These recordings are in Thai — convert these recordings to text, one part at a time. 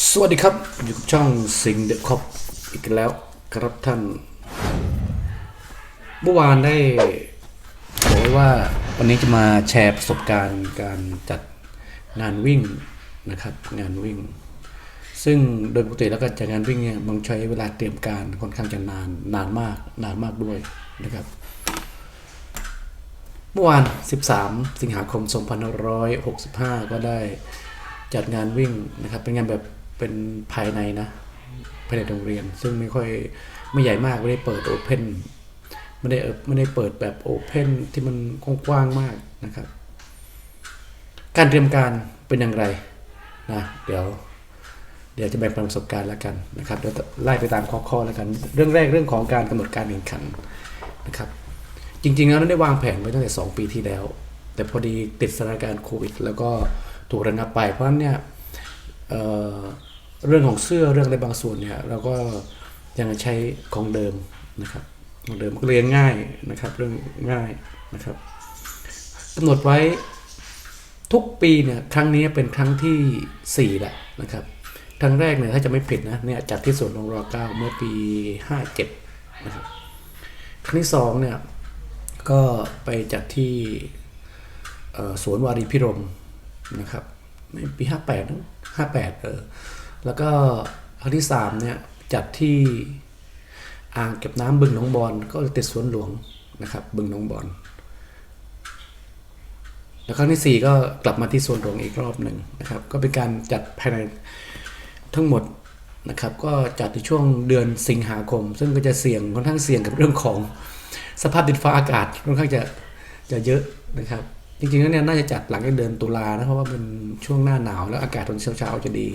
สวัสดีครับ อยู่กับช่องสิงเดอะคอปอีกแล้วครับท่าน เมื่อวานได้บอกไว้ว่าวันนี้จะมาแชร์ประสบการณ์การจัดงานวิ่งนะครับงานวิ่ง ซึ่งโดยปกติแล้วก็จัดงานวิ่งเนี่ยมันใช้เวลาเตรียมการค่อนข้างจะนานนานมากนานมากด้วยนะครับ เมื่อวาน 13 สิงหาคม 2565 ก็ได้จัดงานวิ่งนะครับเป็นงานแบบ เป็นภายในนะภายในโรงเรียน ซึ่งไม่ค่อยไม่ใหญ่มากไม่ได้เปิดโอเพนไม่ได้ไม่ได้เปิดแบบโอเพนที่มันกว้างมากนะครับ การเตรียมการเป็นอย่างไรนะเดี๋ยวเดี๋ยวจะแบ่งปันประสบการณ์แล้วกันนะครับเดี๋ยวไล่ไปตามข้อๆแล้วกัน เรื่องแรกเรื่องของการกำหนดการแข่งขันนะครับ จริงๆแล้วได้วางแผนไว้ตั้งแต่ 2 ปีที่แล้ว แต่พอดีติดสถานการณ์โควิด แล้วก็ถูกระงับไปเพราะฉะนั้นเนี่ย เเรื่องของเสื้อเรื่องอะไรบางส่วนเนี่ยเราก็ยังใช้ของเดิมนะครับของเดิมเรียนง่ายนะครับ เรื่องง่ายนะครับกำหนดไว้ทุกปีเนี่ยครั้งนี้เป็นครั้งที่4แหละนะครับครั้งแรกเนี่ยถ้าจะไม่ผิดนะเนี่ยจัดที่สวนนงรอเก้าเมื่อปี 57นะครับครั้งที่2เนี่ยก็ไปจัดที่สวนวารีพิรมนะครับในปี 58นะ ห้าแปดเออแล้วก็ครั้งที่สามเนี่ยจัดที่อ่างเก็บน้ำบึงหนองบอนก็ติดสวนหลวงนะครับบึงหนองบอนแล้วครั้งที่สี่ก็กลับมาที่สวนหลวงอีกรอบหนึ่งนะครับ ก็เป็นการจัดภายในทั้งหมดนะครับก็จัดในช่วงเดือนสิงหาคม ซึ่งก็จะเสี่ยงค่อนข้างเสี่ยงกับเรื่องของสภาพดินฟ้าอากาศค่อนข้างจะจะเยอะนะครับ จริงๆแล้วเนี่ยน่าจะจัดหลังจากเดือนตุลานะเพราะว่าเป็นช่วงหน้าหนาวแล้วอากาศตอนเช้าๆจะดี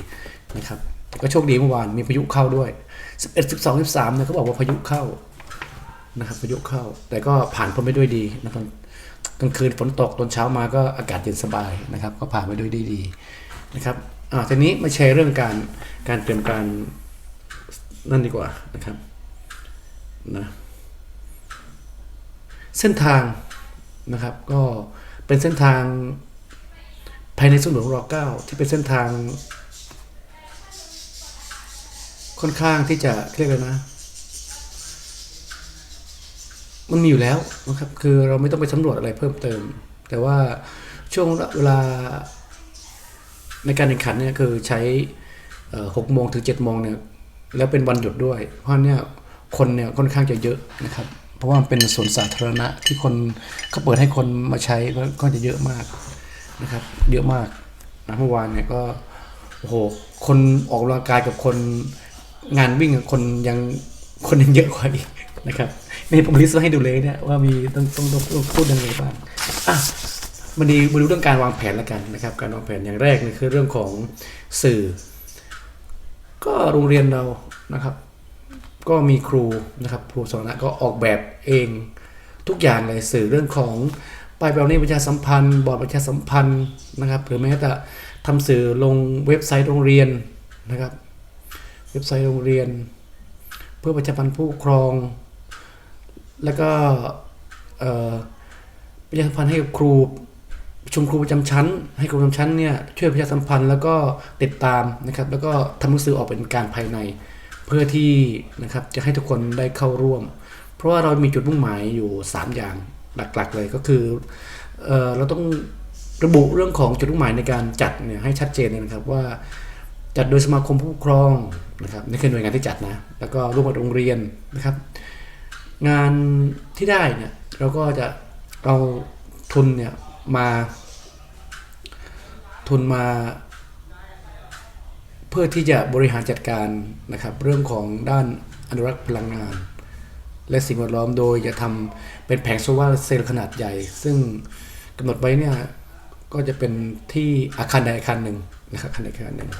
นะครับก็โชคดีเมื่อวานมีพายุเข้าด้วย 11 12 13เนี่ยเขาบอกว่าพายุเข้านะครับพายุเข้า แต่ก็ผ่านพ้นไปด้วยดีนะครับกลางคืนฝนตกตอนเช้ามาก็อากาศเย็นสบายนะครับ ก็ผ่านไปด้วยดีดีนะครับอ่าทีนี้มาแชร์เรื่องการการเตรียมการนั่นดีกว่านะครับนะเส้นทางนะครับก็ เป็นเส้นทางภายในสวนหลวงรเก้าที่เป็นเส้นทาง ค่อนข้างที่จะเรียกเลยนะ มันมีอยู่แล้วนะครับ คือเราไม่ต้องไปสำรวจอะไรเพิ่มเติม แต่ว่าช่วงเวลาในการแข่งขันเนี่ยคือใช้หกโมงถึงเจ็ดโมงเนี่ยแล้วเป็นวันหยุดด้วย เพราะเนี่ยคนเนี่ยค่อนข้างจะเยอะนะครับ เพราะว่ามันเป็นสวนสาธารณะที่คนเขาเปิดให้คนมาใช้ก็จะเยอะมากนะครับ เยอะมากนะเมื่อวานเนี่ยก็โอ้โหคนออกกำลังกายกับคนงานวิ่งกับคนยังคนยังเยอะกว่าอีกนะครับนี่ผมลิสต์ไว้ให้ดูเลยเนี่ยว่ามีต้องต้องต้องต้องพูดยังไงบ้างอะมาดีมาดูเรื่องการวางแผนแล้วกันนะครับ การวางแผนอย่างแรกนี่คือเรื่องของสื่อ ก็โรงเรียนเรานะครับ ก็มีครูนะครับครูสอนก็ออกแบบเองทุกอย่างเลยสื่อเรื่องของป้ายแบบนี้ประชาสัมพันธ์ บอร์ดประชาสัมพันธ์นะครับหรือแม้แต่ทำสื่อลงเว็บไซต์โรงเรียนนะครับ เว็บไซต์โรงเรียน เพื่อประชาสัมพันธ์ผู้ครอง แล้วก็ประชาสัมพันธ์ให้กับครูประชุมครูประจำชั้น ให้ครูประจำชั้นเนี่ยช่วยประชาสัมพันธ์แล้วก็ติดตามนะครับ แล้วก็ทำหนังสือออกเป็นการภายใน เพื่อที่นะครับจะให้ทุกคนได้เข้าร่วม เพราะว่าเรามีจุดมุ่งหมายอยู่ 3 อย่างหลักๆเลยก็คือเอเราต้องระบุเรื่องของจุดมุ่งหมายในการจัดเนี่ยให้ชัดเจนเลยนะครับว่าจัดโดยสมาคมผู้ปกครองนะครับนี่คือหน่วยงานที่จัดนะแล้วก็ร่วมกับโรงเรียนนะครับ งานที่ได้เนี่ยเราก็จะเอาทุนเนี่ยมาทุนมา พื่อที่จะบริหารจัดการนะครับ เรื่องของด้านอนุรักษ์พลังงาน และสิ่งแวดล้อมโดยจะทำเป็นแผงโซลาร์เซลล์ขนาดใหญ่ ซึ่งกำหนดไว้เนี่ยก็จะเป็นที่อาคารใดอาคารหนึ่งนะครับอาคารใดอาคารหนึ่ง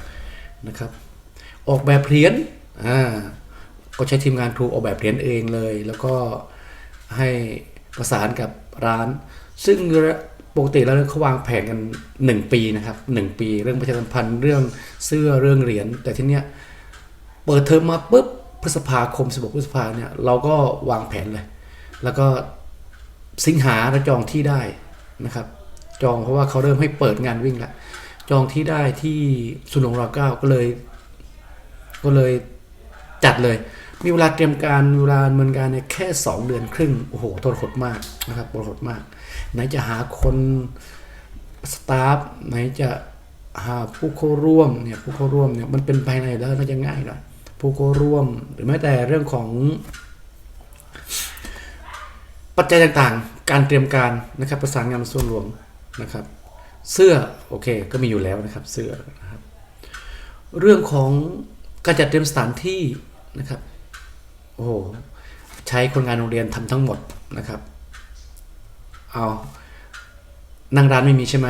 นะครับ ออกแบบเหรียญอ่าก็ใช้ทีมงานครูออกแบบเหรียญเองเลย แล้วก็ให้ประสานกับร้าน ซึ่ง ปกติแล้วเขาวางแผนกัน 1 ปีนะครับ 1 ปี เรื่องประชาสัมพันธ์เรื่องเสื้อเรื่องเหรียญแต่ทีเนี้ยเปิดเทอมมาปุ๊บพฤษภาคม 16 พฤษภาเนี่ยเราก็วางแผนเลย แล้วก็สิงหาเราจองที่ได้นะครับ จองเพราะว่าเขาเริ่มให้เปิดงานวิ่งแล้วจองที่ได้ที่สุนทรเก้าก็เลย ก็เลย จัดเลย มีเวลาเตรียมการเวลาดำเนินการเนี่ยแค่ 2 เดือนครึ่ง โอ้โหทรหดมากนะครับทรหดมาก ไหนจะหาคนสตาฟไหนจะหาผู้เข้าร่วมเนี่ยผู้เข้าร่วมเนี่ยมันเป็นภายในแล้วน่าจะง่ายหน่อยผู้เข้าร่วม หรือแม้แต่เรื่องของปัจจัยต่างๆ การเตรียมการนะครับประสานงานส่วนรวมนะครับ เสื้อโอเคก็มีอยู่แล้วนะครับเสื้อนะครับเรื่องของการจัดเตรียมสถานที่ นะครับโอ้โหใช้คนงานโรงเรียนทำทั้งหมดนะครับเอานั่งร้านไม่มีใช่ไหม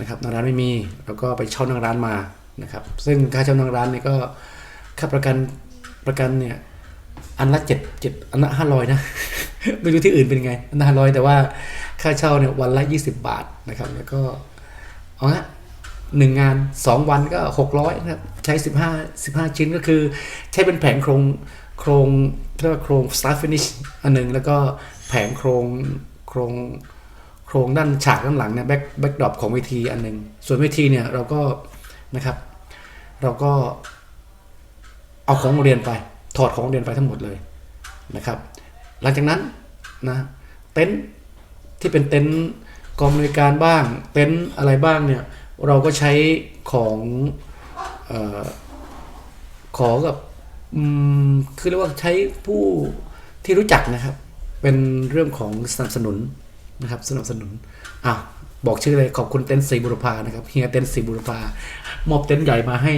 นะครับนั่งร้านไม่มีแล้วก็ไปเช่านั่งร้านมานะครับ ซึ่งค่าเช่านั่งร้านเนี่ยก็ค่าประกันประกันเนี่ยอันละเจ็ดเจ็ดอันละห้าร้อยนะไม่รู้ที่อื่นเป็นไงอันละห้าร้อยแต่ว่าค่าเช่าเนี่ยวันละยี่สิบบาทนะครับ แล้วก็เอาละ หนึ่งงานสองวันก็หกร้อยนะครับใช้สิบห้าสิบห้าชิ้นก็คือใช้เป็นแผงโครงโครงเรียกว่าโครง start finish อันหนึ่งแล้วก็แผงโครงโครงโครงด้านฉากด้านหลังเนี่ยแบ็คแบ็คดรอปของเวทีอันหนึ่งส่วนเวทีเนี่ยเราก็นะครับ เราก็เอาของโรงเรียนไป ถอดของโรงเรียนไปทั้งหมดเลยนะครับ หลังจากนั้นนะเต็นท์ที่เป็นเต็นท์กองบริการบ้าง เต็นท์อะไรบ้างเนี่ย เราก็ใช้ของอขอกับคือเรียกว่าใช้ผู้ที่รู้จักนะครับ เป็นเรื่องของสนับสนุนนะครับ สนับสนุนอะบอกชื่อเลยขอบคุณเต็นท์สีบุรพานะครับเฮียเต็นท์สีบุรพามอบเต็นท์ใหญ่มาให้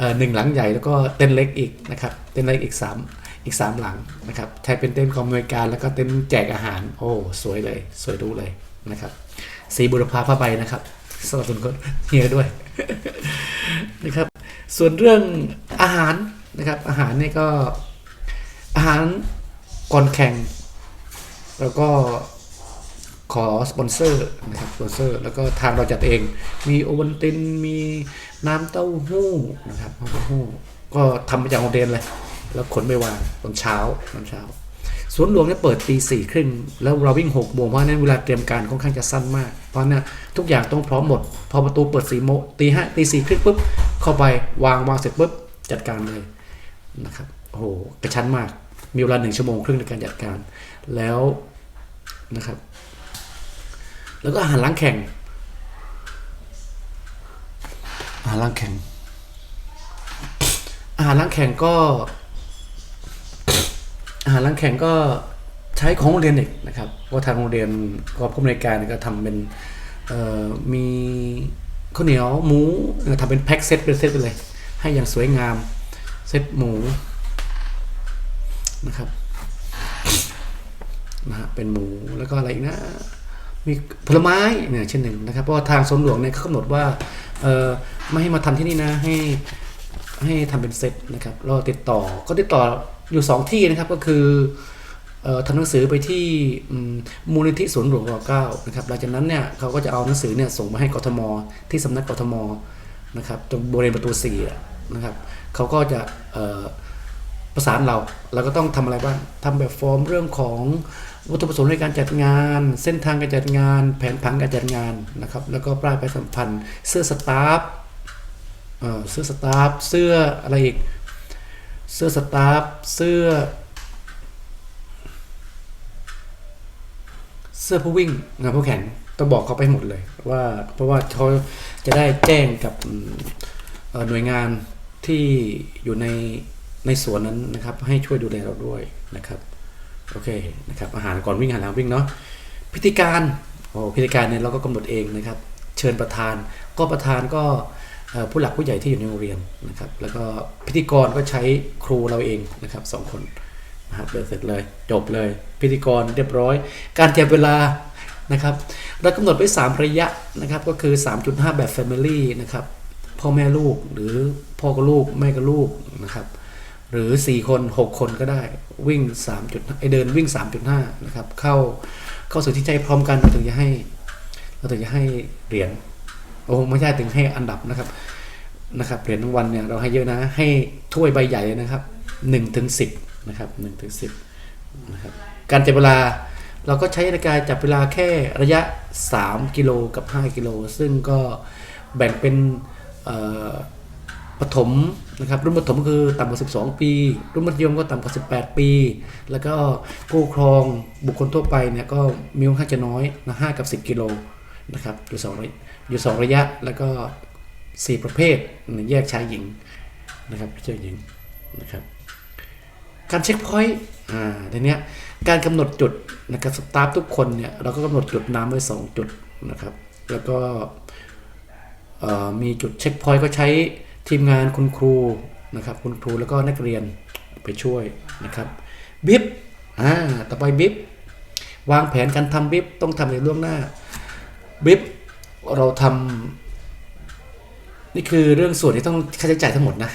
อ่อหนึ่งหลังใหญ่แล้วก็เต็นท์เล็กอีกนะครับเต็นท์เล็กอีกสามอีกสามหลังนะครับใช้เป็นเต็นท์กองอำนวยการ แล้วก็เต็นท์แจกอาหาร โอ้สวยเลย สวยดูเลยนะครับสีบุรพาผ้าใบนะครับ สนับสนุนก็เฮียด้วยนะครับ ส่วนเรื่องอาหารนะครับ อาหารเนี่ยก็อาหารก่อนแข่ง แล้วก็ขอสปอนเซอร์นะครับสปอนเซอร์แล้วก็ทางเราจัดเอง มีโอวัลตินมีน้ำเต้าหู้นะครับน้ำเต้าหู้ก็ทำมาจากโรงเรียนเลย แล้วขนไปวางตอนเช้าตอนเช้า สวนหลวงเนี่ยเปิดตีสี่ครึ่งแล้วเราวิ่งหกโมงเพราะฉะนั้นเวลาเตรียมการค่อนข้างจะสั้นมาก เพราะฉะนั้นทุกอย่างต้องพร้อมหมด พอประตูเปิดสี่โมงตีห้าตีสี่ครึ่งปุ๊บเข้าไปวางวางเสร็จปุ๊บจัดการเลยนะครับโอ้โหกระชั้นมาก มีเวลาหนึ่งชั่วโมงครึ่งในการจัดการแล้วนะครับ แล้วก็อาหารล้างแข่งอาหารล้างแข่งอาหารล้างแข่งก็ อาหารล้างแข่งก็ใช้ของโรงเรียนอีกนะครับว่าทางโรงเรียนก็ผู้อำนวยการก็ทำเป็นมีข้าวเหนียวหมูเอ่อทำเป็นแพ็คเซตเป็นเซตไปเลย ให้อย่างสวยงามเซตหมูนะครับนะฮะเป็นหมูแล้วก็อะไรอีกนะมีผลไม้เนี่ยเช่นหนึ่งนะครับเพราะว่าทางสวนหลวงเนี่ยเขากำหนดว่าเออไม่ให้มาทำที่นี่นะให้ให้ทำเป็นเซตนะครับแล้วติดต่อก็ติดต่อ อยู่สองที่นะครับก็คือทำหนังสือไปที่มูลนิธิสวนหลวงรเก้านะครับหลังจากนั้นเนี่ยเขาก็จะเอาหนังสือเนี่ยส่งมาให้กทม ที่สำนักกทมนะครับตรงบริเวณประตูสี่นะครับเขาก็จะประสานเราเราก็ต้องทำอะไรบ้างทำแบบฟอร์มเรื่องของวัตถุประสงค์ในการจัดงาน เส้นทางการจัดงาน แผนผังการจัดงานนะครับแล้วก็ป้ายปสัมพันธ์ เสื้อสตาฟเสื้อสตาฟเสื้ออะไรอีก เสื้อสตาฟเสื้อ เสื้อผู้วิ่งงานผู้แข่งต้องบอกเขาไปหมดเลยว่าเพราะว่าเขาจะได้แจ้งกับหน่วยงานที่อยู่ในในสวนนั้นนะครับ ให้ช่วยดูแลเราด้วยนะครับโอเคนะครับอาหารก่อนวิ่งอาหารหลังวิ่งเนาะพิธีการโอ้พิธีการเนี่ยเราก็กำหนดเองนะครับ เชิญประธาน ก็ประธานก็ ผู้หลักผู้ใหญ่ที่อยู่ในโรงเรียนนะครับ แล้วก็พิธีกรก็ใช้ครูเราเองนะครับสองคนนะครับเดินเสร็จเลยจบเลย พิธีกรเรียบร้อย การเตรียมเวลานะครับเรากำหนดไว้ 3 ระยะนะครับ ก็คือ 3.5 แบบ Family นะครับพ่อแม่ลูกหรือพ่อกับลูกแม่กับลูกนะครับ หรือ 4 คน 6 คนก็ได้วิ่ง 3.5ไอเดินวิ่ง 3.5 นะครับ เข้าเข้าสู่ที่ใจพร้อมกันเราถึงจะให้ เราถึงจะให้เหรียญ อ้ไม่ใช่ถึงให้อันดับนะครับนะครับเหรียญรางวัลเนี่ยเราให้เยอะนะให้ถ้วยใบใหญ่นะครับ1ถึง10นะครับ1ถึง10นะครับการจับเวลาเราก็ใช้ในการจับเวลาแค่ระยะ 3 กิโลกับ 5 กิโล ซึ่งก็แบ่งเป็นประถมนะครับรุ่นประถมคือต่ำกว่า 12 ปี รุ่นมัธยมก็ต่ำกว่า 18 ปี แล้วก็ผู้ปกครองบุคคลทั่วไปเนี่ยก็มีค่อนข้างจะน้อยนะ5กับ 10 กิโลนะครับอยู่สองระอย องระยะแล้วก็ 4 ประเภทแยกชายหญิงนะครับชาหญิงนะครับการเช็คพอยต์อ่าทีเนี้ยการกำหนดจุดนะครับสตาฟทุกคนเนี่ยเราก็กำหนดจุดน้ำไว้ 2 จุดนะครับแล้วก็เอ่อมีจุดเช็คพอยต์ก็ใช้ทีมงานคุณครูนะครับคุณครูแล้วก็นักเรียนไปช่วยนะครับบิบอ่าต่อไปบิบวางแผนการทำบิบต้องทำในล่วงหน้าบิบ เราทำนี่คือเรื่องส่วนที่ต้องค่าใช้จ่ายทั้งหมดนะ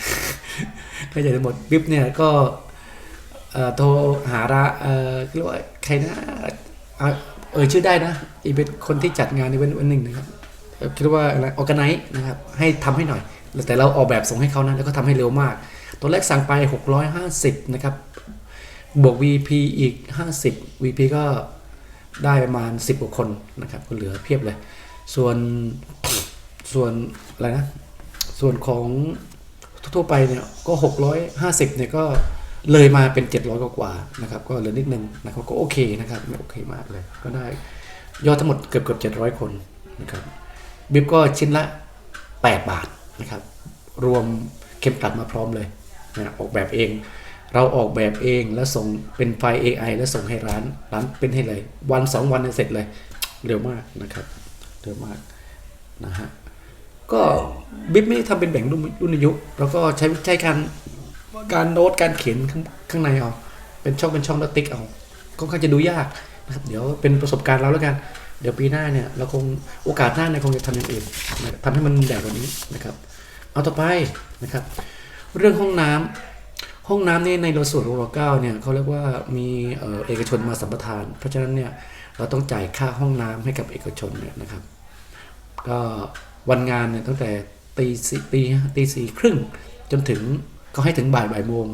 ค่าใช้จ่ายทั้งหมดบิ๊บเนี่ยก็โทรหาระเรียกว่าใครนะเอ่ยชื่อได้นะอีเป็นคนที่จัดงานในวันหนึ่งนะครับคิดว่าอะไรออแกไนซ์นะครับให้ทำให้หน่อย แต่เราออกแบบส่งให้เขานะแล้วก็ทำให้เร็วมาก ตัวแรกสั่งไป 650 นะครับ บวก VP อีก 50 VP ก็ได้ประมาณ 10กว่าคนนะครับก็เหลือเพียบเลย ส่วนส่วนอะไรนะ ส่วนของทั่วไปเนี่ยก็ 650เนี่ยก็เลยมาเป็น 700กว่ากว่านะครับ ก็เหลือนิดนึงนะครับก็โอเคนะครับไม่โอเคมากเลย ก็ได้ยอดทั้งหมดเกือบเกือบ700 คนนะครับบิบก็ชิ้นละ 8 บาทนะครับ รวมเข็มกลัดมาพร้อมเลยนะออกแบบเอง เราออกแบบเองแล้วส่งเป็นไฟล์ AI แล้วส่งให้ร้านร้านเป็นให้เลย วัน 2 วันเสร็จเลย เร็วมากนะครับ เร็วมากนะฮะก็บิ๊บไม่ได้ทำเป็นแบ่งรุ่นรุ่นอายุ แล้วก็ใช้ใช้การการโน้ตการเขียนข้างข้างในเอาเป็นช่องเป็นช่องแล้วติ๊กเอาค่อนข้างจะดูยากนะครับเดี๋ยวเป็นประสบการณ์เราแล้วกัน เดี๋ยวปีหน้าเนี่ยเราคงโอกาสหน้าเนี่ยคงจะทำอย่างอื่นนะทำให้มันใหญ่กว่านี้นะครับ เอาต่อไปนะครับ เรื่องห้องน้ำห้องน้ำนี่ในรถส่วนรเก้าเนี่ยเขาเรียกว่ามีเอ่อเอกชนมาสัมปทาน เพราะฉะนั้นเนี่ยเราต้องจ่ายค่าห้องน้ำให้กับเอกชนเนี่ยนะครับ ก็วันงานเนี่ยตั้งแต่ตีสี่ตีตีสี่ครึ่งจนถึงเขาให้ถึงบ่ายบ่ายโมง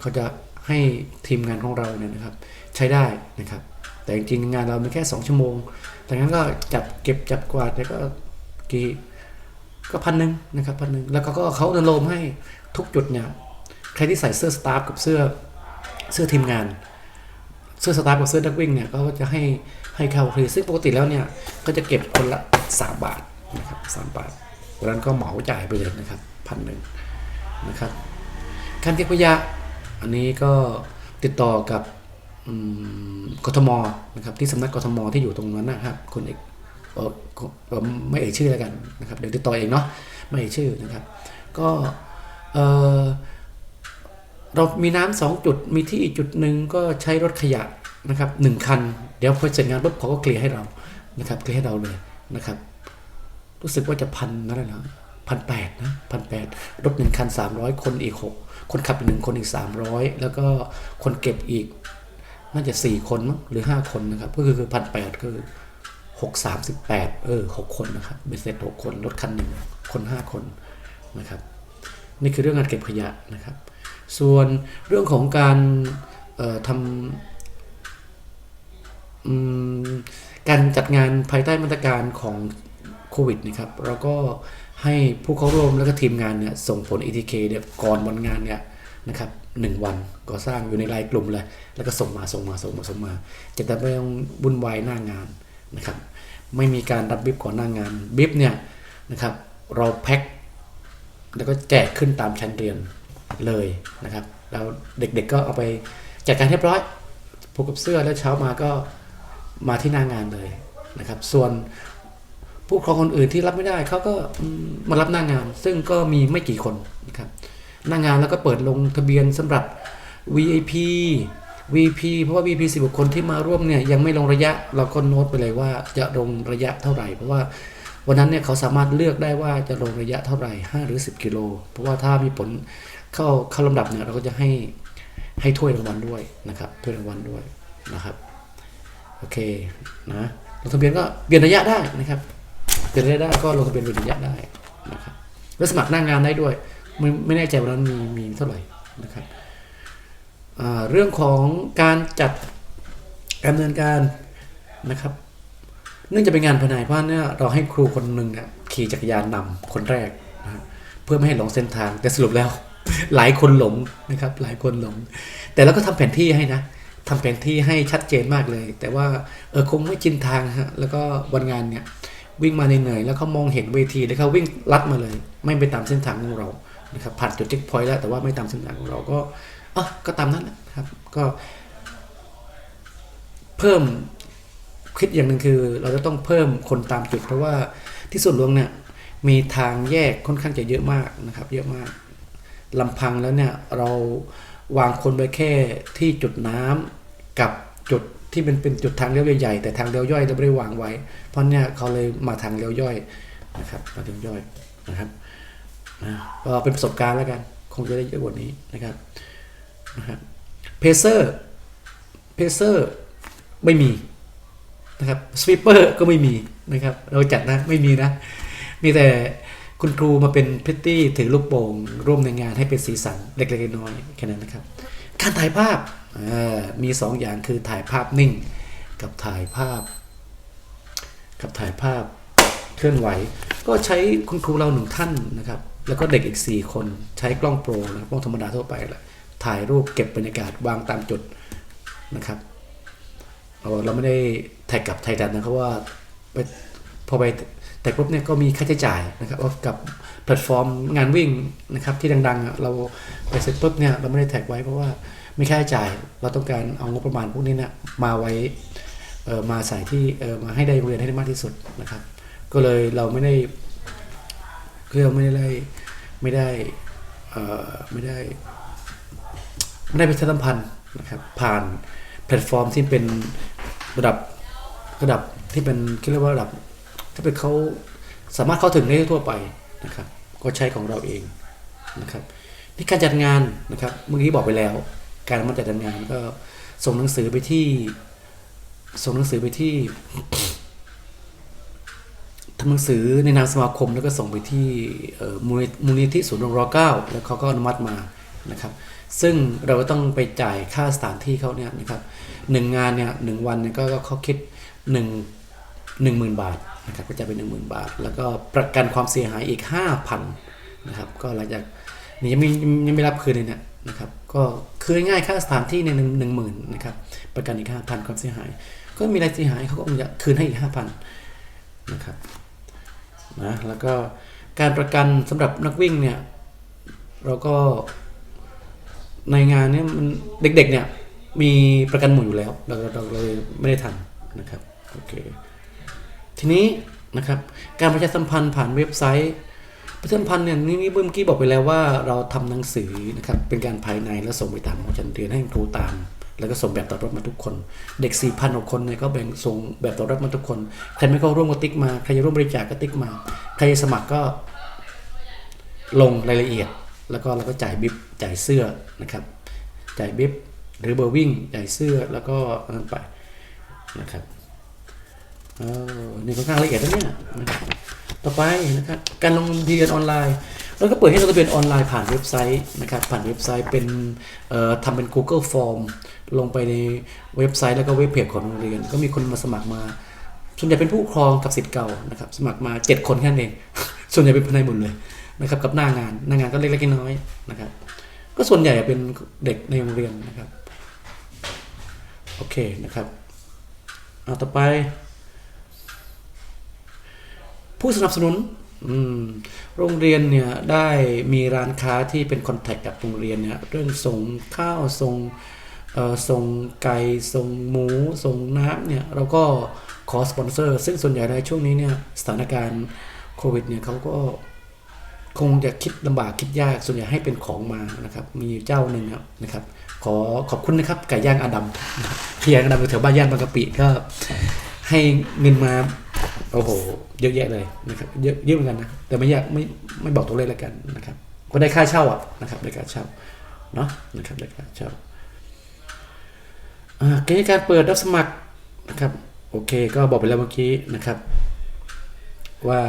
เขาจะให้ทีมงานของเราเนี่ยนะครับ ใช้ได้นะครับ แต่จริงงานเรามันแค่ 2 ชั่วโมง แต่งั้นก็จับเก็บจับกวาดแล้วก็กี่ก็พันหนึ่งนะครับพันหนึ่งแล้วก็เขาอนุโลมให้ทุกจุดเนี่ยใครที่ใส่เสื้อสตาฟกับเสื้อเสื้อทีมงาน เสื้อสตาฟกับเสื้อนักวิ่งเนี่ยก็จะให้ให้เข้าฟรีซึ่งปกติแล้วเนี่ยก็จะเก็บคนละ 3 บาทนะครับสามบาทวันนั้นก็เหมาจ่ายไปเลยนะครับพันหนึ่งนะครับการเก็บขยะอันนี้ก็ติดต่อกับกทมนะครับที่สำนักกทมที่อยู่ตรงนั้นนะครับคนเอกเออไม่เอ่ยชื่อแล้วกันนะครับเดี๋ยวติดต่อเองเนาะไม่เอ่ยชื่อนะครับ ก็เออเรามีน้ำสองจุดมีที่อีกจุดหนึ่งก็ใช้รถขยะนะครับหนึ่งคัน เดี๋ยวพอเสร็จงานปุ๊บเขาก็เคลียร์ให้เรานะครับเคลียร์ให้เราเลย นะครับรู้สึกว่าจะพันนั่นแหละนะพันแปดนะพันแปดรถหนึ่งคันสามร้อยคนอีกหกคนขับอีกหนึ่งคนอีกสามร้อยแล้วก็คนเก็บอีก น่าจะสี่คนมั้งหรือห้าคนนะครับ ก็คือพันแปดก็คือหกสามสิบแปดเออหกคนนะครับเบ็ดเสร็จหกคนรถคันหนึ่งคนห้าคนนะครับ นี่คือเรื่องการเก็บขยะนะครับ ส่วนเรื่องของการออทำอืม การจัดงานภายใต้มาตรการของโควิดนะครับเราก็ให้ผู้เข้าร่วมแล้วก็ทีมงานเนี่ยส่งผล ETK เนี่ยก่อนวันงานเนี่ยนะครับหนึ่งวันก่อสร้างอยู่ในไลน์กลุ่มเลย แล้วก็ส่งมาส่งมาส่งมาส่งมาจะได้ไม่ต้องวุ่นวายหน้างานนะครับไม่มีการรับบิบก่อนหน้างานบิบเนี่ยนะครับเราแพ็คแล้วก็แจกขึ้นตามชั้นเรียนเลยนะครับแล้วเด็กๆก็เอาไปแจกการเรียบร้อยผูกกับเสื้อแล้วเช้ามาก็ มาที่หน้างานเลยนะครับ ส่วนผู้ปกครองคนอื่นที่รับไม่ได้เขาก็มารับหน้างาน ซึ่งก็มีไม่กี่คนนะครับหน้างานแล้วก็เปิดลงทะเบียนสำหรับ VIP VP เพราะว่า VP สิบคนที่มาร่วมเนี่ยยังไม่ลงระยะเราก็โน้ตไปเลยว่าจะลงระยะเท่าไหร่ เพราะว่าวันนั้นเนี่ยเขาสามารถเลือกได้ว่าจะลงระยะเท่าไหร่ 5 หรือ 10 กิโล เพราะว่าถ้ามีผลเข้าเข้าลำดับเนี่ยเราก็จะให้ให้ถ้วยรางวัลด้วยนะครับถ้วยรางวัลด้วยนะครับ โอเคนะลงทะเบียนก็เปลี่ยนระยะได้นะครับเปลี่ยนระยะได้ก็ลงทะเบียนเป็นระยะได้นะครับแล้วสมัครหน้างงานได้ด้วย ไม่ไม่แน่ใจวันนั้นมีมีเท่าไหร่นะครับเรื่องของการจัดการดำเนินการนะครับ เนื่องจากเป็นงานภายในเพราะเนี่ยเราให้ครูคนหนึ่งเนี่ยขี่จักรยานนำคนแรกนะเพื่อไม่ให้หลงเส้นทางแต่สรุปแล้ว หลายคนหลงนะครับ หลายคนหลง แต่เราก็ทำแผนที่ให้นะ ทำแผนที่ให้ชัดเจนมากเลย แต่ว่าเออคงไม่ชินทางฮะแล้วก็วันงานเนี่ยวิ่งมาเหนื่อยๆแล้วเขามองเห็นเวทีแล้วเขาวิ่งลัดมาเลย ไม่ไปตามเส้นทางของเรานะครับผ่านจุดเช็คพอยต์แล้วแต่ว่าไม่ตามเส้นทางของเราก็อะก็ตามนั้นแหละครับก็ เพิ่มคิดอย่างหนึ่งคือ เราจะต้องเพิ่มคนตามจุด เพราะว่าที่ส่วนหลวงเนี่ยมีทางแยกค่อนข้างจะเยอะมากนะครับ เยอะมากลำพังแล้วเนี่ยเราวางคนไว้แค่ที่จุดน้ำ กับจุดที่เป็นเป็นจุดทางเลี้ยวใหญ่ๆแต่ทางเลี้ยวย่อยเราไม่ได้วางไว้ เพราะเนี่ยเขาเลยมาทางเลี้ยวย่อยนะครับมาทางย่อยนะครับก็เป็นประสบการณ์แล้วกัน คงจะได้เยอะกว่านี้นะครับนะครับเพเซอร์เพเซอร์ไม่มีนะครับสวีปเปอร์ก็ไม่มีนะครับ เราจัดนะไม่มีนะ มีแต่คุณครูมาเป็นพิตตี้ถือลูกโป่งร่วมในงานให้เป็นสีสันเล็กๆน้อยๆแค่นั้นนะครับ การถ่ายภาพมีสองอย่างคือถ่ายภาพนิ่ง กับถ่ายภาพ กับถ่ายภาพเคลื่อนไหว ก็ใช้คุณครูเราหนึ่งท่านนะครับ แล้วก็เด็กอีก 4 คนใช้กล้องโปรนะครับกล้องธรรมดาทั่วไปแหละถ่ายรูปเก็บบรรยากาศวางตามจุดนะครับเราไม่ได้แท็กกับไทยดันนะครับว่าไปพอไปแท็กปุ๊บเนี่ยก็มีค่าใช้จ่ายนะครับกับแพลตฟอร์มงานวิ่งนะครับที่ดังๆ เราไปเสร็จปุ๊บเนี่ยเราไม่ได้แท็กไว้เพราะว่า ไม่ค่าใช้จ่าย เราต้องการเอางบประมาณพวกนี้เนี่ยมาไว้เออมาใส่ที่เออมาให้ได้โรงเรียนให้ได้มากที่สุดนะครับ ก็เลยเราไม่ได้เคือเราไม่ได้ไม่ได้เออไม่ได้ไม่ได้ประชาสัมพันธ์นะครับผ่านแพลตฟอร์มที่เป็นระดับระดับที่เป็นคิดเรียกว่าระดับถ้าเป็นเขาสามารถเข้าถึงได้ทั่วไปนะครับ ก็ใช้ของเราเองนะครับที่การจัดงานนะครับเมื่อกี้บอกไปแล้ว การมาจัดงานก็ส่งหนังสือไปที่ ส่งหนังสือไปที่ทำหนังสือในนามสมาคมแล้วก็ส่งไปที่มูลนิธิศูนย์รอเก้าแล้วเขาก็อนุมัติมานะครับ ซึ่งเราก็ต้องไปจ่ายค่าสถานที่เขาเนี่ยนะครับหนึ่งงานเนี่ยหนึ่งวันเนี่ยก็ก็เขาคิดหนึ่งหนึ่งหมื่นบาทนะครับก็จะเป็นหนึ่งหมื่นบาท แล้วก็ประกันความเสียหายอีกห้าพันนะครับ ก็หลังจากนี่ยังไม่ยังไม่รับคืนเลยเนี่ยนะครับ ก็คือง่ายค่าสถานที่เนี่ยหนึ่งหนึ่งหมื่นนะครับประกันอีกห้าพันความเสียหาย ก็มีอะไรเสียหายเขาก็คงจะคืนให้อีกห้าพันนะครับนะแล้วก็การประกันสำหรับนักวิ่งเนี่ยเราก็ในงานเนี่ยมันเด็กๆเนี่ยมีประกันหมู่อยู่แล้วเราเราเราเลยไม่ได้ทำนะครับโอเคทีนี้นะครับการประชาสัมพันธ์ผ่านเว็บไซต์ ประชาสัมพันธ์เนี่ยนี่เมื่อกี้บอกไปแล้วว่าเราทำหนังสือนะครับเป็นการภายในแล้วส่งไปตามของชั้นเรียนให้ครูตาม แล้วก็ส่งแบบตอบรับมาทุกคน เด็ก4 0 0 0กว่าคนเนี่ยก็แบ่งส่งแบบตอบรับมาทุกคนใครไม่เข้าร่วมก็ติ๊กมาใครจะร่วมบริจาคก็ติ๊กมาใครจะสมัครก็ลงรายละเอียด แล้วก็เราก็จ่ายบิบจ่ายเสื้อนะครับจ่ายบิบหรือเบอร์วิ่งจ่ายเสื้อแล้วก็อันนั้นไปนะครับเออนี่ค่อนข้างละเอียดนะเนี่ย ต่อไปนะครับการลงทะเบียนออนไลน์เราก็เปิดให้ลงทะเบียนออนไลน์ผ่านเว็บไซต์นะครับผ่านเว็บไซต์เป็นทำเป็น Google Form ลงไปในเว็บไซต์แล้วก็เว็บเพจของโรงเรียน ก็มีคนมาสมัครมา ส่วนใหญ่เป็นผู้ปกครองกับสิทธิ์เก่านะครับสมัครมา 7 คนแค่นั้นเอง ส่วนใหญ่เป็นภายในหมดเลยนะครับกับหน้างานหน้างานก็เล็กๆน้อยๆนะครับ ก็ส่วนใหญ่เป็นเด็กในโรงเรียนนะครับโอเคนะครับเอาต่อไป ผู้สนับสนุนโรงเรียนเนี่ยได้มีร้านค้าที่เป็นคอนแทคกับโรงเรียนเนี่ยเรื่องส่งข้าวส่งส่งไก่ส่งหมูส่งน้ำเนี่ยเราก็ขอสปอนเซอร์ ซึ่งส่วนใหญ่ในช่วงนี้เนี่ยสถานการณ์โควิดเนี่ยเขาก็คงจะคิดลำบากคิดยากส่วนใหญ่ให้เป็นของมานะครับ มีเจ้าหนึ่งนะครับ ขอขอบคุณนะครับไก่ย่างอาดัมที่ย่างอาดัมแถวบ้านย่านบางกะปิก็ให้เงินมา โอ้โห เยอะแยะเลยนะครับเยอะเยอะเหมือนกันนะ แต่ไม่อยากไม่ไม่บอกตัวเลขแล้วกันนะครับก็ได้ค่าเช่าอะนะครับได้ค่าเช่าเนาะนะครับได้ค่าเช่าอ่าเกณฑ์การเปิดรับสมัครนะครับโอเคก็บอกไปแล้วเมื่อกี้นะครับ ว่า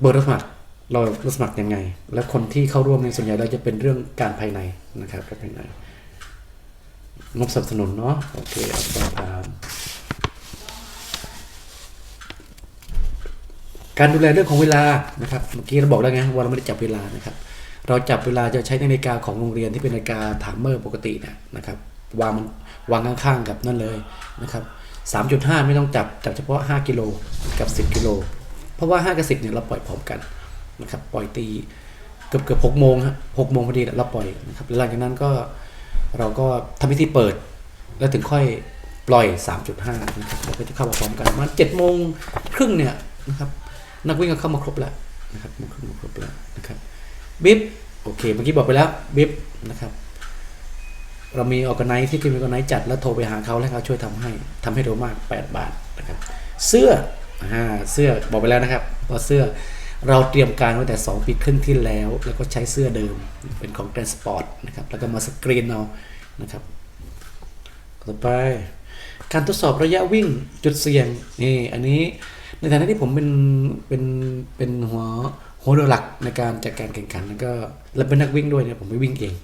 เบอร์รับสมัครเรารับสมัครยังไง และคนที่เข้าร่วมในส่วนใหญ่เราจะเป็นเรื่องการภายในนะครับการภายในงบสนับสนุนเนาะโอเคเอาไปทำโอเค การดูแลเรื่องของเวลานะครับเมื่อกี้เราบอกแล้วไงว่าเราไม่ได้จับเวลานะครับ เราจับเวลาจะใช้นาฬิกาของโรงเรียนที่เป็นนาฬิกาถามเมอร์ปกตินยนะครับวางมันวางข้างๆกับนั่นเลยนะครับ3.5 ไม่ต้องจับจับเฉพาะ 5 กิโลกับ 10 กิโล เพราะว่า 5 กับ 10เนี่ยเราปล่อยพร้อมกันนะครับปล่อยตีเกือบเกือบ6โมงฮะ6โมงพอดีเราปล่อยนะครับหลังจากนั้นก็เราก็ทำพิธีเปิด แล้วถึงค่อยปล่อย 3.5นะครับเราก็จะเข้ามาพร้อมกันประมาณ7โมงครึ่งเนี่ยนะครับ นักวิ่งก็เข้ามาครบแล้วนะครับมาครบมาครบแล้วนะครับบิฟโอเคเมื่อกี้บอกไปแล้วบิฟนะครับเรามีออกไนที่ทีมออกไนจัดแล้วโทรไปหาเขาแล้วเขาช่วยทำให้ทำให้เร็วมาก 8 บาทนะครับเสื้ออ่าเสื้อบอกไปแล้วนะครับว่าเสื้อเราเตรียมการไว้แต่ 2 ปีครึ่งที่แล้ว แล้วก็ใช้เสื้อเดิมเป็นของแกรนสปอร์ตนะครับแล้วก็มาสกรีนเอานะครับต่อไป การทดสอบระยะวิ่งจุดเสี่ยงนี่อันนี้ ในฐานะที่ผมเป็นเป็นเป็นหัวหัวเรือหลักในการจัดการแข่งขันแล้วก็และเป็นนักวิ่งด้วยเนี่ยผมไม่วิ่งเอง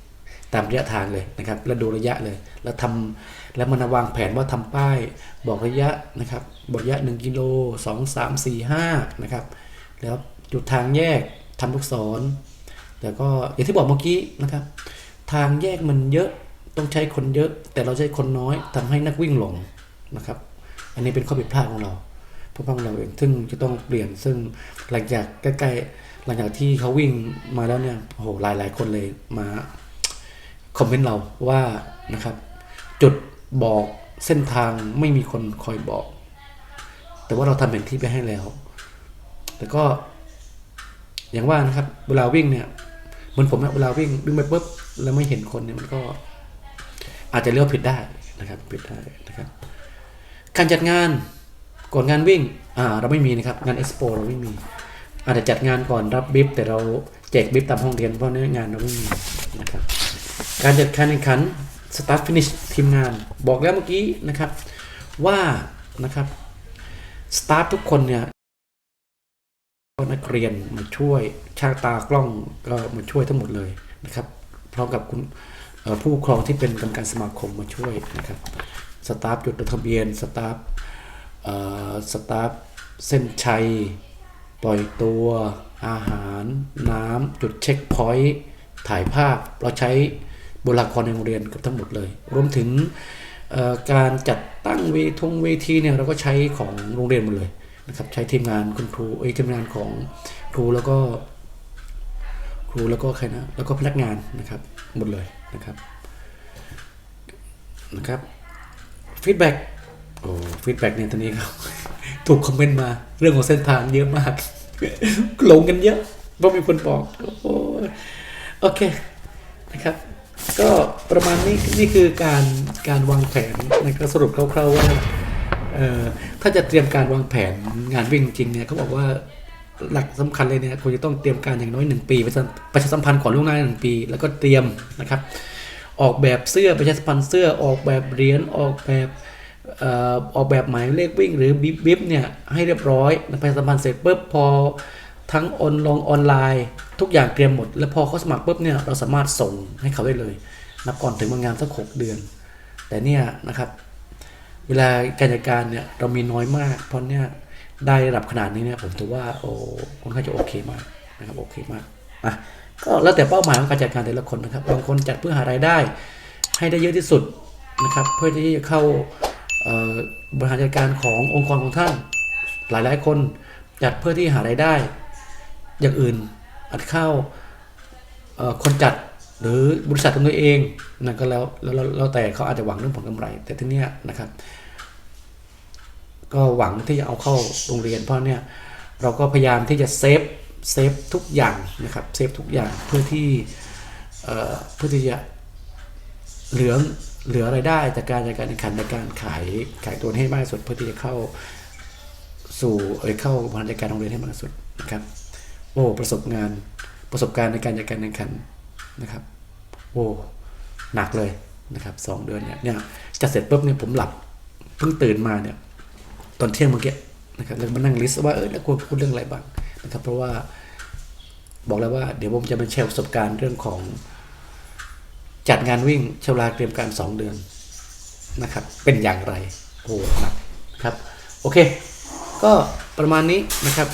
ตามระยะทางเลยนะครับ แล้วดูระยะเลย แล้วทำแล้วมันวางแผนว่าทำป้ายบอกระยะนะครับ บอกระยะ 1 กิโล 2 3 4 5 นะครับ แล้วจุดทางแยกทำลูกศรแล้วก็อย่างที่บอกเมื่อกี้นะครับ ทางแยกมันเยอะต้องใช้คนเยอะ แต่เราใช้คนน้อยทำให้นักวิ่งหลงนะครับ อันนี้เป็นข้อผิดพลาดของเรา พราะของเราเองซึ่งจะต้องเปลี่ยนซึ่งหลังจากใกล้ๆหลังจากที่เขาวิ่งมาแล้วเนี่ยโอ้โหหลายๆ คนเลยมาคอมเมนต์เราว่านะครับ จุดบอกเส้นทางไม่มีคนคอยบอก แต่ว่าเราทำแผนที่ไปให้แล้ว แต่ก็อย่างว่านะครับ เวลาวิ่งเนี่ยเหมือนผมนะเวลาวิ่งวิ่งไปปุ๊บแล้วไม่เห็นคนเนี่ยมันก็ อาจจะเลี้ยวผิดได้นะครับผิดได้นะครับ การจัดงาน ก่อนงานวิ่งอ่าเราไม่มีนะครับงานเอ็กซ์โปเราไม่มี อาจจะจัดงานก่อนรับบิฟแต่เราแจกบิฟตามห้องเรียนเพราะเนื้องานเราไม่มีนะครับการจัดการแข่งขันสตาร์ทฟินิชทีมงาน บอกแล้วเมื่อกี้นะครับว่านะครับสตาฟทุกคนเนี่ยนักเรียนมาช่วยช่างตากล้องก็มาช่วยทั้งหมดเลยนะครับพร้อมกับคุณผู้ครองที่เป็นกรรมการสมาคมมาช่วยนะครับสตาฟจดทะเบียนสตาฟ สตาฟเส้นชัย ปล่อยตัวอาหาร น้ำจุดเช็คพอยต์ถ่ายภาพ เราใช้บุคลากรในโรงเรียนกับทั้งหมดเลย รวมถึงการจัดตั้งเวทงเวทีเนี่ยเราก็ใช้ของโรงเรียนหมดเลยนะครับใช้ทีมงานคุณครูเอ้ทีมงานของครูแล้วก็ครูแล้วก็ใครนะแล้วก็พนักงานนะครับหมดเลยนะครับนะครับฟีดแบ็ก โอ้ฟีดแบ็กเนี่ยตอนนี้ครับ ถูกคอมเมนต์มาเรื่องของเส้นทางเยอะมากหลงกันเยอะเพราะมีคนบอกโอ้โอเคนะครับ ก็ประมาณนี้นี่คือการการวางแผนนะครับสรุปคร่าวๆว่าถ้าจะเตรียมการวางแผนงานวิ่งจริงเนี่ยเขาบอกว่าหลักสำคัญเลยเนี่ยควรจะต้องเตรียมการอย่างน้อยหนึ่งปีประชาสัมพันธ์ก่อนล่วงหน้าหนึ่งปี แล้วก็เตรียมนะครับ ออกแบบเสื้อประชาสัมพันธ์เสื้อออกแบบเหรียญออกแบบ ออกแบบหมายเลขวิ่งหรือบิบบิบเนี่ยให้เรียบร้อยไปสัมพันธ์เสร็จปุ๊บพอทั้งออนลงออนไลน์ ทุกอย่างเตรียมหมด แล้วพอเขาสมัครปุ๊บเนี่ยเราสามารถส่งให้เขาได้เลยนับก่อนถึงวันงานสักหกเดือน แต่เนี่ยนะครับ เวลาการจัดการเนี่ยเรามีน้อยมาก เพราะเนี่ยได้ระดับขนาดนี้เนี่ยผมถือว่าโอ้ค่อนข้างจะโอเคมากนะครับโอเคมากอะก็แล้วแต่เป้าหมายของการจัดการแต่ละคนนะครับบางคนจัดเพื่อหารายได้ ให้ได้เยอะที่สุดนะครับ เพื่อที่จะเข้า บริหารจัดการขององค์กรของท่าน หลายๆคนจัดเพื่อที่หารายได้ อย่างอื่นอาจเข้าคนจัดหรือบริษัทของตัวเองนั่นก็แล้วแล้วแล้วแล้วแต่เขาอาจจะหวังเรื่องผลกำไร แต่ที่เนี้ยนะครับ ก็หวังที่จะเอาเข้าโรงเรียนเพราะเนี่ยเราก็พยายามที่จะเซฟเซฟทุกอย่างนะครับเซฟทุกอย่างเพื่อที่เเพื่อที่จะเหลือง เหลือรายได้จากการจากการแข่งขันในการขายขายตัวให้มากที่สุดเพื่อที่จะเข้าสู่เอยเข้าบริหารจัดการโรงเรียนให้มากที่สุดนะครับโอ้ประสบงานประสบการณ์ในการจัดการแข่งขันนะครับโอ้หนักเลยนะครับสองเดือนเนี่ยเนี่ยจะเสร็จปุ๊บเนี่ยผมหลับเพิ่งตื่นมาเนี่ยตอนเที่ยงเมื่อกี้นะครับแล้วมานั่งลิสต์ว่าเออแล้วควรพูดเรื่องอะไรบ้างนะครับเพราะว่าบอกแล้วว่าเดี๋ยวผมจะมาแชร์ประสบการณ์เรื่องของ จัดงานวิ่งใช้เวลาเตรียมการ 2 เดือนนะครับ เป็นอย่างไรโอ้หนักครับ โอเค ก็ประมาณนี้นะครับ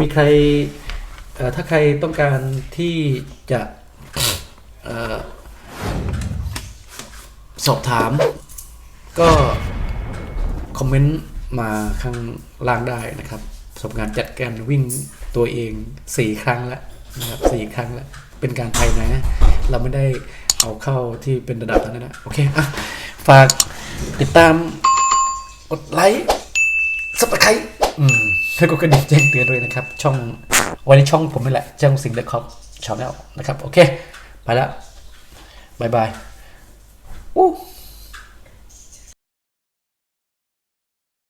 มีใครถ้าใครต้องการที่จะออสอบถาม ก็คอมเมนต์มาข้างล่างได้นะครับประสบการณ์จัดการวิ่งตัวเองสี่ครั้งแล้วนะครับสี่ครั้งแล้ว เป็นการภายในนะเราไม่ได้ เอาเข้าที่เป็นระดับนั้นนะโอเคอะฝากติดตามกดไลค์สับตะไคร้อืมแล้วก็กระดิ่งแจ้งเตือนด้วยนะครับ ช่องไว้ในช่องผมนี่แหละเจ้าสิงห์เดอะคอปชาแนลนะครับ โอเค ไปแล้วบายบายอู้